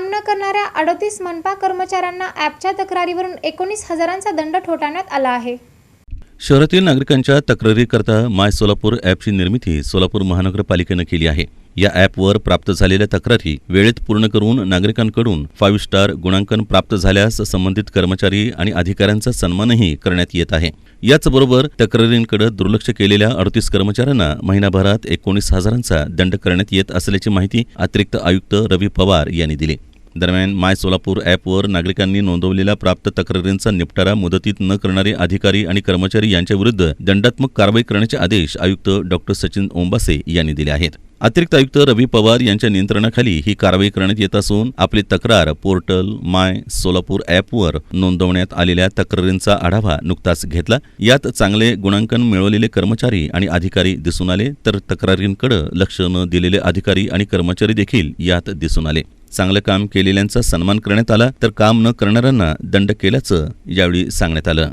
काम न करणाऱ्या अडतीस मनपा कर्मचाऱ्यांना ॲपच्या तक्रारीवरून एकोणीस हजारांचा दंड ठोठावण्यात आला आहे. शहरातील नागरिकांच्या तक्रारीकरता माय सोलापूर ॲपची निर्मिती सोलापूर महानगरपालिकेनं केली आहे. या ॲपवर प्राप्त झालेल्या तक्रारी वेळेत पूर्ण करून नागरिकांकडून फाईव्ह स्टार गुणांकन प्राप्त झाल्यास संबंधित कर्मचारी आणि अधिकाऱ्यांचा सन्मानही करण्यात येत आहे. याचबरोबर तक्रारींकडे दुर्लक्ष केलेल्या अडतीस कर्मचाऱ्यांना महिनाभरात एकोणीस हजारांचा दंड करण्यात येत असल्याची माहिती अतिरिक्त आयुक्त रवी पवार यांनी दिली. दरम्यान माय सोलापूर ॲपवर नागरिकांनी नोंदवलेल्या प्राप्त तक्रारींचा निपटारा मुदतीत न करणारे अधिकारी आणि कर्मचारी यांच्याविरुद्ध दंडात्मक कारवाई करण्याचे आदेश आयुक्त डॉक्टर सचिन ओंबासे यांनी दिले आहेत. अतिरिक्त आयुक्त रवी पवार यांच्या नियंत्रणाखाली ही कारवाई करण्यात येत असून आपली तक्रार पोर्टल माय सोलापूर ॲपवर नोंदवण्यात आलेल्या तक्रारींचा आढावा नुकताच घेतला. यात चांगले गुणांकन मिळवलेले कर्मचारी आणि अधिकारी दिसून आले तर तक्रारींकडे लक्ष न दिलेले अधिकारी आणि कर्मचारी देखील यात दिसून आले. चांगलं काम केलेल्यांचा सन्मान करण्यात आला तर काम न करणाऱ्यांना दंड केल्याचं यावेळी सांगण्यात आलं.